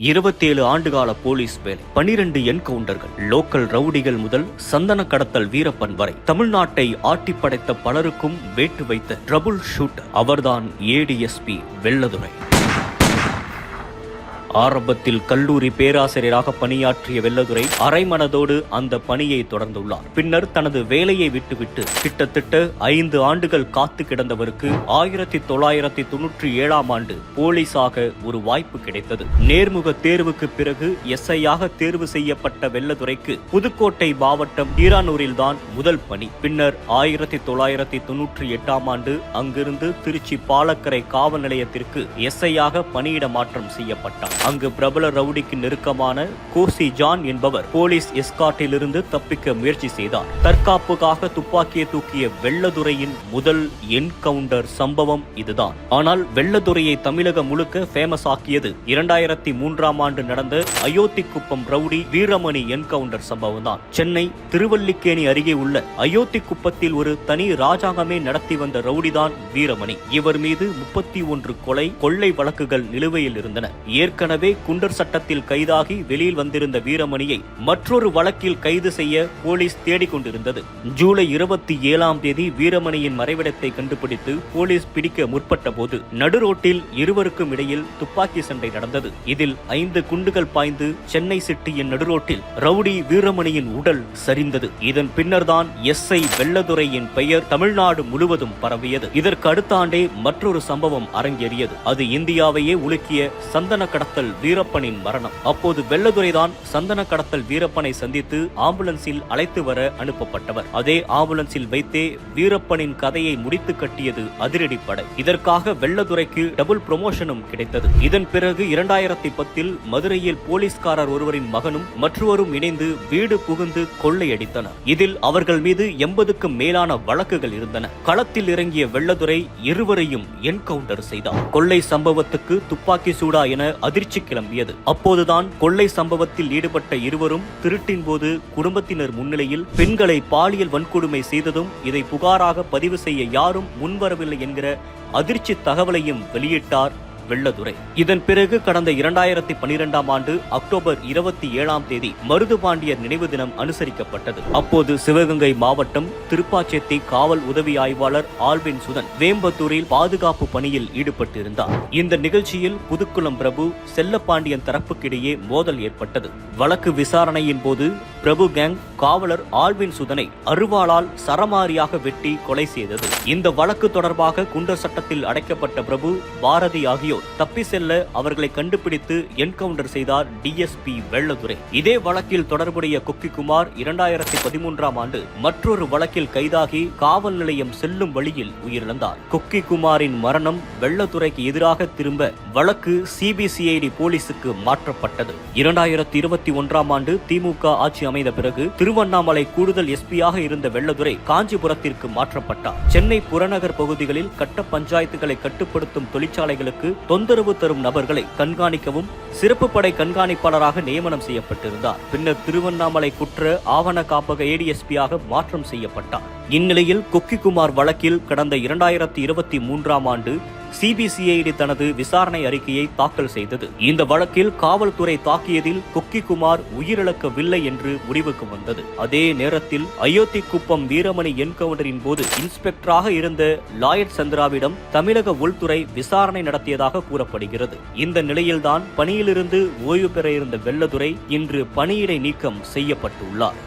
இருபத்தேழு ஆண்டுகால போலீஸ் வேலை. பனிரெண்டு என்கவுண்டர்கள். லோக்கல் ரவுடிகள் முதல் சந்தன கடத்தல் வீரப்பன் வரை. தமிழ்நாட்டை ஆட்டி படைத்த பலருக்கும் வேட்டு வைத்த ட்ரபுள் ஷூட்டர். அவர்தான் ஏடிஎஸ்பி வெள்ளதுரை. ஆரம்பத்தில் கல்லூரி பேராசிரியராக பணியாற்றிய வெள்ளதுரை அரைமனதோடு அந்த பணியை தொடர்ந்துள்ளார். பின்னர் தனது வேலையை விட்டுவிட்டு கிட்டத்தட்ட ஐந்து ஆண்டுகள் காத்து கிடந்தவருக்கு ஆயிரத்தி தொள்ளாயிரத்தி தொன்னூற்றி ஏழாம் ஆண்டு போலீஸாக ஒரு வாய்ப்பு கிடைத்தது. நேர்முக தேர்வுக்கு பிறகு எஸ்ஐயாக தேர்வு செய்யப்பட்ட வெள்ளதுரைக்கு புதுக்கோட்டை மாவட்டம் ஈரானூரில் தான் முதல் பணி. பின்னர் ஆயிரத்தி தொள்ளாயிரத்தி தொன்னூற்றி எட்டாம் ஆண்டு அங்கிருந்து திருச்சி பாலக்கரை காவல் நிலையத்திற்கு எஸ்ஐயாக பணியிட மாற்றம் செய்யப்பட்டார். அங்கு பிரபல ரவுடிக்கு நெருக்கமான கோசி ஜான் என்பவர் போலீஸ் எஸ்காட்டிலிருந்து தப்பிக்க முயற்சி செய்தார். தற்காப்புக்காக துப்பாக்கியை தூக்கிய வெள்ளதுரையின் முதல் என்கவுண்டர் சம்பவம் இதுதான். ஆனால் வெள்ளதுரையை தமிழகம் முழுக்க ஃபேமஸ் ஆக்கியது இரண்டாயிரத்தி மூன்றாம் ஆண்டு நடந்த அயோத்திக்குப்பம் ரவுடி வீரமணி என்கவுண்டர் சம்பவம் தான் சென்னை திருவல்லிக்கேணி அருகே உள்ள அயோத்திக்குப்பத்தில் ஒரு தனி ராஜாங்கமே நடத்தி வந்த ரவுடிதான் வீரமணி. இவர் மீது முப்பத்தி ஒன்று கொலை கொள்ளை வழக்குகள் நிலுவையில் இருந்தன. ஏற்கனவே குண்டர் சட்டத்தில் கைதாகி வெளியில் வந்திருந்த வீரமணியை மற்றொரு வழக்கில் கைது செய்ய போலீஸ் தேடிக் கொண்டிருந்தது. ஜூலை இருபத்தி ஏழாம் தேதி வீரமணியின் மறைவிடத்தை கண்டுபிடித்து போலீஸ் பிடிக்க முற்பட்ட போது நடுரோட்டில் இருவருக்கும் இடையில் துப்பாக்கி சண்டை நடந்தது. இதில் ஐந்து குண்டுகள் பாய்ந்து சென்னை சிட்டியின் நடுரோட்டில் ரவுடி வீரமணியின் உடல் சரிந்தது. இதன் பின்னர்தான் எஸ் ஐ வெள்ளதுரையின் பெயர் தமிழ்நாடு முழுவதும் பரவியது. இதற்கு அடுத்த ஆண்டே மற்றொரு சம்பவம் அரங்கேறியது. அது இந்தியாவையே உலுக்கிய சந்தன கடத்தல் வீரப்பனின் மரணம். அப்போது வெள்ளதுரைதான் சந்தன கடத்தல் வீரப்பனை சந்தித்து ஆம்புலன்ஸில் அழைத்து வர அனுப்பப்பட்டவர். அதே ஆம்புலன்ஸில் வைத்தே வீரப்பனின் கதையை முடித்து கட்டியது அதிரடி படை. இதற்காக வெள்ளதுரைக்கு டபுள் ப்ரொமோஷனும் கிடைத்தது. இதன் பிறகு இரண்டாயிரத்தி பத்தில் மதுரையில் போலீஸ்காரர் ஒருவரின் மகனும் மற்றொரும் இணைந்து வீடு புகுந்து கொள்ளையடித்தனர். இதில் அவர்கள் மீது எண்பதுக்கும் மேலான வழக்குகள் இருந்தன. களத்தில் இறங்கிய வெள்ளதுரை இருவரையும் என்கவுண்டர் செய்தார். கொள்ளை சம்பவத்துக்கு துப்பாக்கி சூடா என அதிர்ச்சி கிளம்பியது. அப்போதுதான் கொள்ளை சம்பவத்தில் ஈடுபட்ட இருவரும் திருட்டின் போது குடும்பத்தினர் முன்னிலையில் பெண்களை பாலியல் வன்கொடுமை செய்ததும் இதை புகாராக பதிவு செய்ய யாரும் முன்வரவில்லை என்கிற அதிர்ச்சி தகவலையும் வெளியிட்டார் வெள்ளதுரை இதன் பிறகு கடந்த இரண்டாயிரத்தி பனிரெண்டாம் ஆண்டு அக்டோபர் இருபத்தி ஏழாம் தேதி மருதுபாண்டியர் நினைவு தினம் அனுசரிக்கப்பட்டது. அப்போது சிவகங்கை மாவட்டம் திருப்பாச்சேத்தி காவல் உதவி ஆய்வாளர் ஆல்வின் சுதன் வேம்பத்தூரில் பாதுகாப்பு பணியில் ஈடுபட்டிருந்தார். இந்த நிகழ்ச்சியில் புதுக்குளம் பிரபு செல்லப்பாண்டியன் தரப்புக்கிடையே மோதல் ஏற்பட்டது. வழக்கு விசாரணையின் போது பிரபு கேங் காவலர் ஆல்வின் சுதனை அருவாளால் சரமாரியாக வெட்டி கொலை செய்தது. இந்த வழக்கு தொடர்பாக குண்டர் சட்டத்தில் அடைக்கப்பட்ட பிரபு பாரதி ஆகியோர் தப்பி செல்ல அவர்களை கண்டுபிடித்து என்கவுண்டர் செய்தார் டிஎஸ்பி வெள்ளதுரை. இதே வழக்கில் தொடர்புடைய குக்கிக்குமார் இரண்டாயிரத்தி பதிமூன்றாம் ஆண்டு மற்றொரு வழக்கில் கைதாகி காவல் நிலையம் செல்லும் வழியில் உயிரிழந்தார். குக்கி குமாரின் மரணம் வெள்ளத்துறைக்கு எதிராக திரும்ப வழக்கு சிபிசிஐடி போலீசுக்கு மாற்றப்பட்டது. இரண்டாயிரத்தி இருபத்தி ஒன்றாம் ஆண்டு திமுக ஆட்சி அமைந்த பிறகு திருவண்ணாமலை கூடுதல் எஸ்பியாக இருந்த வெள்ளதுரை காஞ்சிபுரத்திற்கு மாற்றப்பட்டார். சென்னை புறநகர் பகுதிகளில் கட்ட பஞ்சாயத்துகளை கட்டுப்படுத்தும் தொழிற்சாலைகளுக்கு தொந்தரவு தரும் நபர்களை கண்காணிக்கவும் சிறப்பு படை கண்காணிப்பாளராக நியமனம் செய்யப்பட்டிருந்தார். பின்னர் திருவண்ணாமலை குற்ற ஆவண காப்பக ஏடிஎஸ்பியாக மாற்றம் செய்யப்பட்டார். இந்நிலையில் கொக்கிக்குமார் வழக்கில் கடந்த இரண்டாயிரத்தி இருபத்தி மூன்றாம் ஆண்டு சிபிசிஐடி தனது விசாரணை அறிக்கையை தாக்கல் செய்தது. இந்த வழக்கில் காவல்துறை தாக்கியதில் கொக்கிக்குமார் உயிரிழக்கவில்லை என்று முடிவுக்கு வந்தது. அதே நேரத்தில் அயோத்தி குப்பம் வீரமணி என்கவுண்டரின் போது இன்ஸ்பெக்டராக இருந்த லாயட் சந்திராவிடம் தமிழக உள்துறை விசாரணை நடத்தியதாக கூறப்படுகிறது. இந்த நிலையில்தான் பணியிலிருந்து ஓய்வு பெற இருந்த வெள்ளதுரை இன்று பணியிடை நீக்கம் செய்யப்பட்டுள்ளார்.